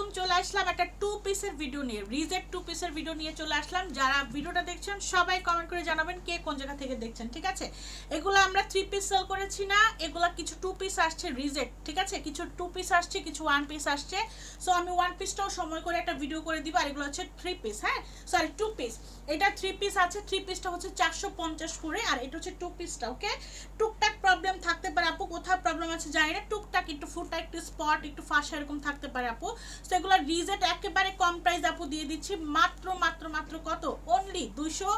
kung চলে আসলাম একটা two পিসের ভিডিও নিয়ে, রিজেক্ট টু পিসের ভিডিও নিয়ে চলে আসলাম। যারা ভিডিওটা দেখছেন, সবাই কমেন্ট করে জানাবেন কে কোন জায়গা থেকে দেখছেন, ঠিক আছে? এগুলো আমরা থ্রি পিস সেল করেছি না, এগুলো কিছু টু পিস আসছে রিজেক্ট, ঠিক আছে? কিছু টু পিস আসছে, কিছু ওয়ান পিস আসছে। সো আমি ওয়ান পিসটাও সময় করে একটা ভিডিও করে দিব, আর এগুলো হচ্ছে থ্রি পিস হ্যাঁ? সরি টু পিস এটা থ্রি পিস আছে থ্রি পিসটা হচ্ছে চারশো পঞ্চাশ করে, আর এটা হচ্ছে টু পিসটা ওকে টুকটাক প্রবলেম থাকতে পারে আপু, কোথাও প্রবলেম আছে জানি না, টুকটাক একটু ফুটা একটু স্পট একটু ফাঁসা এরকম থাকতে পারে আপু। তো এগুলো রিজেট একেবারে কম প্রাইস আপু দিয়ে দিচ্ছি। মাত্র মাত্র মাত্র কত? অনলি দুশো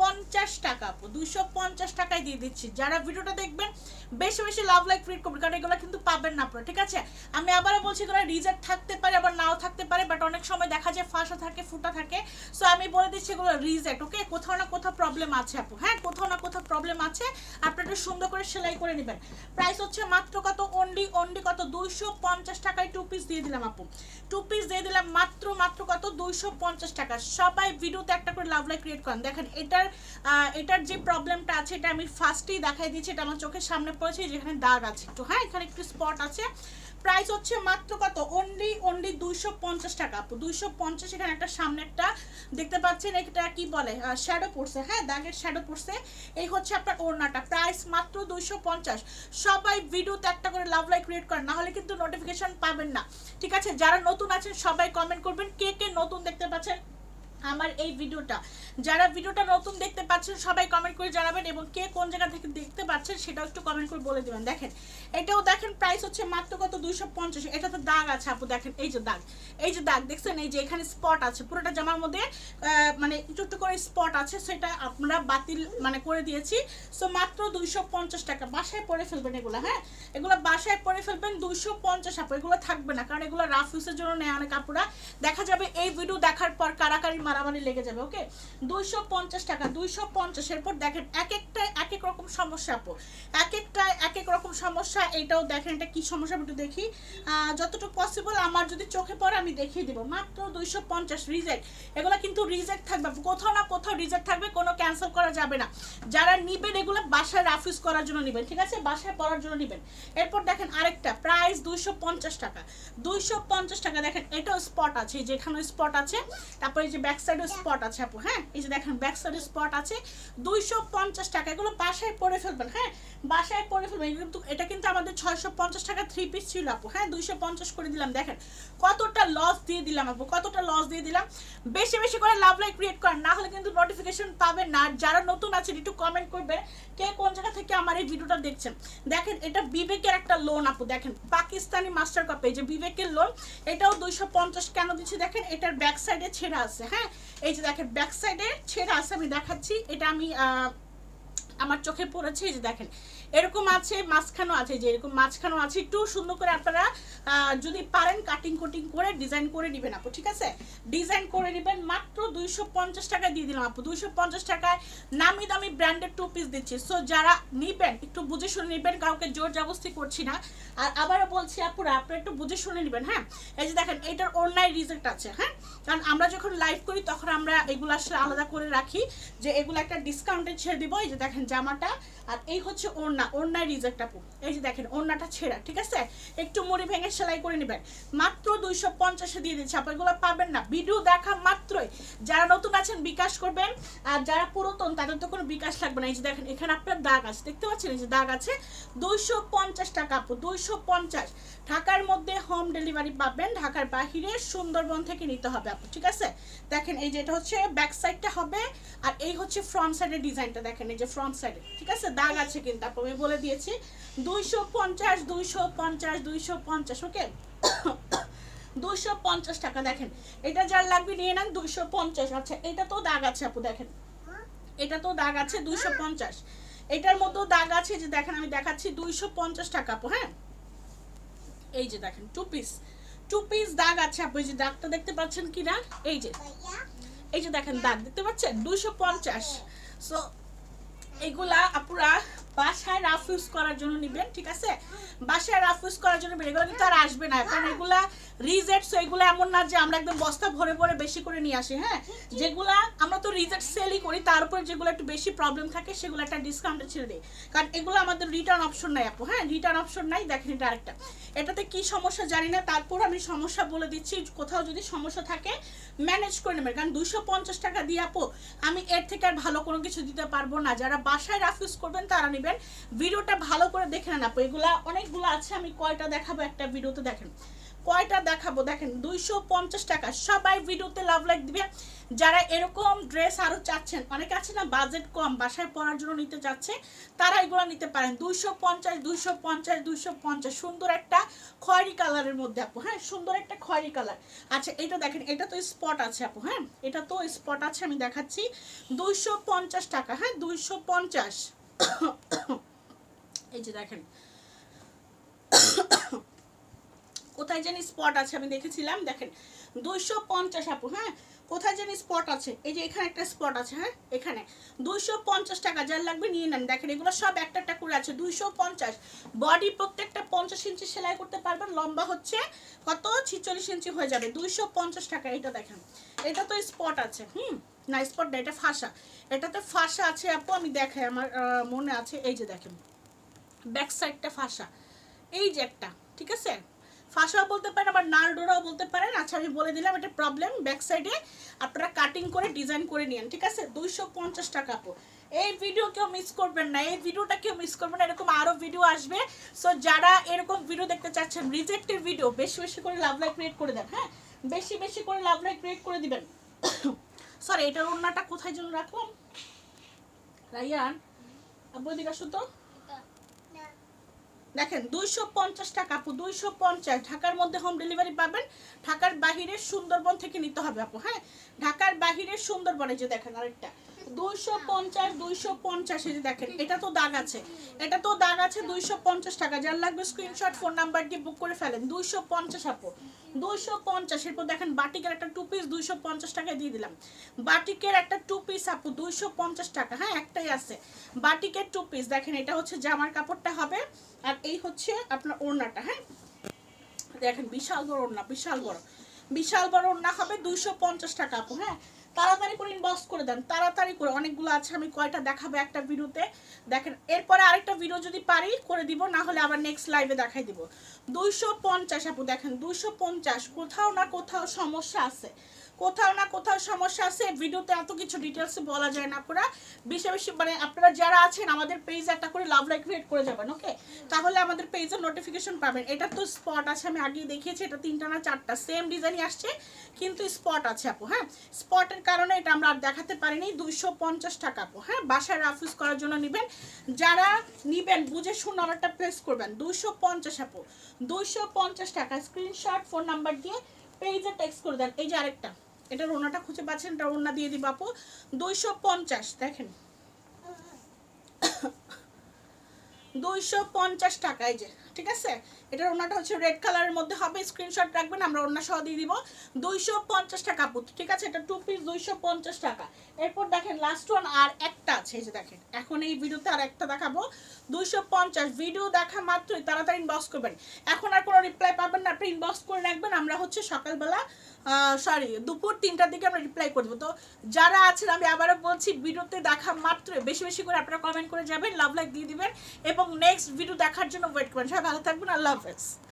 পঞ্চাশ টাকা আপু দুশো পঞ্চাশ টাকায় দিয়ে দিচ্ছি। যারা ভিডিওটা দেখবেন, বেশি বেশি লাভ লাইক ফ্রিড করবেন, কারণ এগুলো কিন্তু পাবেন না আপনারা, ঠিক আছে? আমি আবারও বলছি, এগুলো রিজেক্ট থাকতে পারে, আবার নাও থাকতে পারে বাট অনেক সময় দেখা যায় ফাঁসা থাকে, ফুটা থাকে। সো আমি বলে দিচ্ছি, এগুলো রিজেক্ট ওকে কোথাও না কোথাও প্রবলেম আছে আপু হ্যাঁ? কোথাও না কোথাও প্রবলেম আছে, আপনারা একটু সুন্দর করে সেলাই করে নেবেন। প্রাইস হচ্ছে মাত্র কত? অনলি অনলি কত? দুইশো পঞ্চাশ টাকায় টু পিস দিয়ে দিলাম আপু। টু পিস দিয়ে দিলাম মাত্র মাত্র কত? দুইশো পঞ্চাশ টাকা। সবাই ভিডিওতে একটা করে লাভ লাইক ক্রিয়েট করেন। দেখেন, এটার এটার যে প্রবলেমটা আছে, এটা আমি ফার্স্টেই দেখাই দিচ্ছি, এটা আমার চোখের সামনে পড়েছে যেখানে দাগ আছে একটু হ্যাঁ এখানে একটু স্পট আছে। প্রাইস হচ্ছে মাত্র কত? অনলি অনলি দুইশো পঞ্চাশ টাকা দুইশো পঞ্চাশ এখানে একটা সামনে একটা দেখতে পাচ্ছেন, এটা কি বলে? শ্যাডো পড়ছে হ্যাঁ দাগের শ্যাডো পড়ছে। এই হচ্ছে আপনার ওড়নাটা প্রাইস মাত্র দুইশো পঞ্চাশ। সবাই ভিডিওতে একটা করে লাভ লাইক ক্রিয়েট করেন নাহলে কিন্তু নোটিফিকেশন পাবেন না। ঠিক আছে, যারা নতুন আছেন, সবাই কমেন্ট করবেন, কে কে নতুন দেখতে পাচ্ছেন আমার এই ভিডিওটা। যারা ভিডিওটা নতুন দেখতে পাচ্ছেন, সবাই কমেন্ট করে জানাবেন এবং কে কোন জায়গা থেকে দেখতে পাচ্ছেন সেটাও একটু কমেন্ট করে বলে দেবেন। দেখেন, এটাও দেখেন প্রাইস হচ্ছে মাত্র কত? দুইশো পঞ্চাশ। এটা তো দাগ আছে আপু, দেখেন, এই যে দাগ। এই যে দাগ, দেখছেন? এই যে এখানে স্পট আছে। পুরোটা জামার মধ্যে মানে একটু একটু করে স্পট আছে, সেটা আমরা বাতিল মানে করে দিয়েছি। সো মাত্র দুইশো পঞ্চাশ টাকা। বাসায় পরে ফেলবেন এগুলো হ্যাঁ? এগুলো বাসায় পরে ফেলবেন দুইশো পঞ্চাশ আপু। এগুলো থাকবে না, কারণ এগুলো রাফ ইউজের জন্য নেয় অনেক আপুরা। দেখা যাবে এই ভিডিও দেখার পর কারাকারি মারামারি লেগে যাবে ওকে দুইশো পঞ্চাশ টাকা, দুইশো পঞ্চাশ এরপর দেখেন এক একটা এক এক রকম সমস্যা এক একটাই এক এক রকম সমস্যা, এটাও দেখেন, এটা কি সমস্যা একটু দেখি। যতটুকু পসিবল আমার যদি চোখে পড়ে, আমি দেখিয়ে দিব। মাত্র দুইশো পঞ্চাশ রিজেক্ট এগুলো কিন্তু রিজেক্ট থাকবে। কোথাও না কোথাও রিজেক্ট থাকবে, কোনো ক্যান্সেল করা যাবে না। যারা নিবেন, এগুলো বাসায় রাফিউজ করার জন্য নেবেন, ঠিক আছে? বাসায় পড়ার জন্য নেবেন। এরপর দেখেন আরেকটা প্রাইস দুইশো পঞ্চাশ টাকা। দুইশো পঞ্চাশ টাকা, দেখেন, এটাও স্পট আছে। এই যে স্পট আছে। তারপরে এই যে ব্যাক সাইডেও স্পট আছে আপু হ্যাঁ? এই যে দেখেন ব্যাক সাইডে স্পট আছে। দুইশো পঞ্চাশ টাকা, এগুলো বাসায় পরে ফেলবেন হ্যাঁ? বাসায় পরে ফেলবেন কিন্তু এটা কিন্তু আমাদের ছয়শো পঞ্চাশ টাকা থ্রি পিস ছিল আপু। হ্যাঁ দুইশো পঞ্চাশ করে দিলাম, দেখেন। কতটা লস দিয়ে দিলাম আপু, কতটা লস দিয়ে দিলাম। বেশি বেশি করে লাভ লাইক ক্রিয়েট করেন না হলে কিন্তু নোটিফিকেশন পাবেন না। যারা নতুন আছেন, একটু কমেন্ট করবে কে কোন জায়গা থেকে আমার এই ভিডিওটা দেখছেন। দেখেন, এটা বিবেকের একটা লোন আপু, দেখেন। পাকিস্তানি মাস্টার কাপে যে বিবেকের লোন এটাও দুইশো পঞ্চাশ কেন দিচ্ছি, দেখেন? এটার ব্যাক সাইডে ছেঁড়া আছে হ্যাঁ? এই যে দেখেন ব্যাক সাইডে ছেঁড়া আছে, আমি দেখাচ্ছি। এটা আমি আমার চোখে পড়েছে, এই যে দেখেন। এরকম আছে, মাঝখানেও আছে, যে এরকম মাঝখানেও আছে। একটু সুন্দর করে আপনারা যদি পারেন কাটিং কুটিং করে ডিজাইন করে নেবেন আপু, ঠিক আছে? ডিজাইন করে নেবেন, মাত্র দুইশো পঞ্চাশ টাকায় দিয়ে দিলাম আপু। দুইশো পঞ্চাশ টাকায় নামি দামি ব্র্যান্ডেড টু পিস দিচ্ছি। সো যারা নিবেন, একটু বুঝে শুনে নেবেন, কাউকে জোর জবস্তি করছি না। আর আবারও বলছি আপুরা, আপনারা একটু বুঝে শুনে নেবেন হ্যাঁ? এই যে দেখেন, এটার অন্যায় রিজেক্ট আছে হ্যাঁ? কারণ আমরা যখন লাইভ করি, তখন আমরা এগুলো আসলে আলাদা করে রাখি, যে এগুলো একটা ডিসকাউন্টে ছেড়ে দিব, এই যে দেখেন জামাটা। আর এই হচ্ছে ওড়না। ওড়নায় রিজেক্ট আপু। এই যে দেখেন, ওড়নাটা ছেঁড়া, ঠিক আছে? একটু মুড়ি ভেঙে সেলাই করে নেবেন। মাত্র দুইশো পঞ্চাশে দিয়ে দিচ্ছে। আপু, এগুলো পাবেন না। ভিডিও দেখা মাত্রই। যারা নতুন আছেন, বিকাশ করবেন। আর যারা পুরাতন, তাদের তো কোনো বিকাশ লাগবে না। এই যে দেখেন, এখানে আপনার দাগ আছে। দেখতে পাচ্ছেন? এই যে দাগ আছে। দুইশো পঞ্চাশ টাকা আপু, দুইশো পঞ্চাশ। ঢাকার মধ্যে হোম ডেলিভারি পাবেন। ঢাকার বাহিরে সুন্দরবন থেকে নিতে হবে আপু, ঠিক আছে? দেখেন, এই যে এটা হচ্ছে ব্যাক সাইডটা হবে। আর এই হচ্ছে ফ্রন্ট সাইডের ডিজাইনটা দেখেন, এই যে ফ্রন্ট সাইডে ঠিক আছে? দাগ আছে কিন্তু আপু আমি বলে দিয়েছি, দুইশো পঞ্চাশ দুইশো পঞ্চাশ দুইশো পঞ্চাশ ওকে দুইশো পঞ্চাশ টাকা, দেখেন, এটা যার লাগবে নিয়ে নেন, দুইশো পঞ্চাশ। আচ্ছা এটা তো দাগ আছে আপু, দেখেন। এটা তো দাগ আছে দুইশো পঞ্চাশ। এটার মধ্যেও দাগ আছে যে দেখেন, আমি দেখাচ্ছি, দুইশো পঞ্চাশ টাকা আপু হ্যাঁ? এই যে দেখেন টু পিস টু পিস দাগ আছে আপু, এই যে দাগটা দেখতে পাচ্ছেন কি না এই যে এই যে দেখেন দাগ দেখতে পাচ্ছেন? দুশো পঞ্চাশ। সো এগুলা বাসায় করার জন্য নিবেন, ঠিক আছে? বাসায় রাফ করার জন্য এগুলো কিন্তু আর আসবে না, কারণ এগুলা রিজেক্ট এগুলো এমন না যে আমরা একদম বস্তা ভরে ভরে বেশি করে নিয়ে আসি হ্যাঁ? যেগুলা আমরা তো রিজেক্ট সেলই করি, তার উপরে যেগুলো একটু বেশি প্রবলেম থাকে, সেগুলো একটা ডিসকাউন্টে ছেড়ে দিই। কারণ এগুলো আমাদের রিটার্ন অপশন নাই আপু হ্যাঁ? রিটার্ন অপশন নাই, দেখেন এটা আরেকটা। এটাতে কি সমস্যা জানি না, তারপর আমি সমস্যা বলে দিচ্ছি, কোথাও যদি সমস্যা থাকে ম্যানেজ করে নেবেন, কারণ দুশো পঞ্চাশ টাকা দিয়ে আপু, আমি এর থেকে আর ভালো কোনো কিছু দিতে পারব না। যারা বাসায় রাফ করবেন, তারা নেবেন ভিডিওটা ভালো করে দেখে নেন আপু, এগুলা অনেকগুলো আছে, আমি কয়টা দেখাবো একটা ভিডিওতে দেখেন। কয়টা দেখাবো? দেখেন, দুইশো পঞ্চাশ টাকা, সবাই ভিডিওতে লাভ লাইক দিবে। যারা এরকম ড্রেস আরও চাচ্ছেন, অনেকে আছে না বাজেট কম, বাসায় পরার জন্য নিতে চাচ্ছে তারা এগুলো নিতে পারেন। দুইশো পঞ্চাশ দুইশো পঞ্চাশ দুইশো পঞ্চাশ, সুন্দর একটা খয়েরি কালারের মধ্যে আপু হ্যাঁ সুন্দর একটা খয়েরি কালার আচ্ছা এটা দেখেন, এটা তো স্পট আছে আপু হ্যাঁ এটা তো স্পট আছে, আমি দেখাচ্ছি। দুইশো পঞ্চাশ টাকা হ্যাঁ দুইশো পঞ্চাশ। এই যে দেখেন। কোথায় জানি স্পট আছে, আমি দেখেছিলাম, দেখেন। দুইশো পঞ্চাশ আপু হ্যাঁ? কোথায় জানি স্পট আছে? এই যে এখানে একটা স্পট আছে হ্যাঁ? এখানে। দুইশো পঞ্চাশ টাকা যার লাগবে নিয়ে নেন। দেখেন, এগুলো সব একটা একটা করে আছে, দুইশো পঞ্চাশ। বডি প্রত্যেকটা পঞ্চাশ ইঞ্চি সেলাই করতে পারবেন। লম্বা হচ্ছে কত? ছিচল্লিশ ইঞ্চি হয়ে যাবে। দুইশো পঞ্চাশ টাকা এটা দেখেন। এটা তো স্পট আছে, হুম? না স্পট না, এটা ফাঁসা। এটাতে ফাঁসা আছে আপু, আমি দেখাই। আমার মনে আছে, এই যে দেখেন। ব্যাক সাইডটা ফাঁসা। এই যে একটা, ঠিক আছে? ফাঁসাও বলতে পারেন, আবার নালডোরাও বলতে পারেন। আচ্ছা আমি বলে দিলাম, এটা প্রবলেম ব্যাক সাইডে আপনারা কাটিং করে ডিজাইন করে নিন ঠিক আছে? দুইশো পঞ্চাশ টাকা আপু। এই ভিডিও কেউ মিস করবেন না। এই ভিডিওটা কেউ মিস করবেন না, এরকম আরও ভিডিও আসবে। সো যারা এরকম ভিডিও দেখতে চাচ্ছেন রিজেক্টেড ভিডিও বেশি বেশি করে লাভ লাইক ক্রিয়েট করে দেন হ্যাঁ? বেশি বেশি করে লাভ লাইক ক্রিয়েট করে দিবেন। সরি এটার ওড়নাটা কোথায় জন্য রাখলাম? রাইয়ান আব্বু এদিকে আসো দেখেন, দুইশো পঞ্চাশ টাকা আপু, দুইশো পঞ্চাশ। ঢাকার মধ্যে হোম ডেলিভারি পাবেন। ঢাকার বাহিরে সুন্দরবন থেকে নিতে হবে আপু হ্যাঁ? ঢাকার বাহিরে সুন্দরবনে যে দেখেন আরেকটা। পঞ্চাশ টাকা। হ্যাঁ একটাই আছে। বাটিকের দেখেন, এটা হচ্ছে জামার কাপড়টা হবে, আর এই হচ্ছে আপনার ওড়নাটা হ্যাঁ? দেখেন, বিশাল বড় ওড়না, বিশাল বড়। বিশাল বড় ওড়না হবে দুইশো পঞ্চাশ টাকা আপু হ্যাঁ? তাড়াতাড়ি করে ইনবক্স করে দেন, তাড়াতাড়ি করে। অনেকগুলো আছে, আমি কয়টা দেখাবো একটা ভিডিওতে। দেখেন, এরপরে আরেকটা ভিডিও যদি পারি, করে দিব, না হলে আবার নেক্সট লাইভে দেখাই দিব। দুইশো পঞ্চাশ আপু, দেখেন, দুইশো পঞ্চাশ, কোথাও না কোথাও সমস্যা আছে। কোথাও না কোথাও সমস্যা আছে ভিডিওতে এত কিছু ডিটেলস বলা যায় না আপনারা বেশি বেশি মানে আপনারা যারা আছেন, আমাদের পেজ একটা করে লাভ লাইক ক্রিয়েট করে যাবেন ওকে তাহলে আমাদের পেজের নোটিফিকেশন পাবেন। এটা তো স্পট আছে, আমি আগেই দেখিয়েছি, এটা তিনটা না চারটা সেম ডিজাইনই আসছে, কিন্তু স্পট আছে আপু হ্যাঁ? স্পটের কারণে এটা আমরা আর দেখাতে পারিনি, দুইশো পঞ্চাশ টাকা আপু হ্যাঁ? বাসায় রাফিউজ করার জন্য নেবেন। যারা নিবেন, বুঝে শুনে অর্ডারটা প্লেস করবেন। দুইশো পঞ্চাশ আপু, দুইশো পঞ্চাশ টাকা। স্ক্রিনশট ফোন নাম্বার দিয়ে পেজে টেক্সট করে দেন। এই যে আরেকটা। এটার ওনাটা খুঁজে পাচ্ছেন এটা ওনা দিয়ে দিব বাপু। দুইশো পঞ্চাশ দেখেন। দুইশো পঞ্চাশ টাকা এই যে, ঠিক আছে? এটার ওনাটা হচ্ছে রেড কালারের মধ্যে হবে স্ক্রিনশট রাখবেন, আমরা ওনা সহ দিয়ে দিব দুইশো পঞ্চাশ টাকা আপু ঠিক আছে? এটা টু পিস দুইশো পঞ্চাশ টাকা। এরপর দেখেন লাস্ট ওয়ান আর একটা আছে, এই যে দেখেন। এখন এই ভিডিওতে আর একটা দেখাবো। দুইশো পঞ্চাশ ভিডিও দেখা মাত্রই, তাড়াতাড়ি ইনবক্স করবেন। এখন আর কোনো রিপ্লাই পাবেন না, আপনি ইনবক্স করে রাখবেন, আমরা হচ্ছে সকালবেলা সরি দুপুর তিনটার দিকে আমরা রিপ্লাই করব তো যারা আছেন, আমি আবারও বলছি, ভিডিওতে দেখা মাত্রই, বেশি বেশি করে আপনারা কমেন্ট করে যাবেন লাভ লাইক দিয়ে দিবেন এবং নেক্সট ভিডিও দেখার জন্য ওয়েট করেন সবাই ভালো থাকবেন আল্লাহ হাফেজ।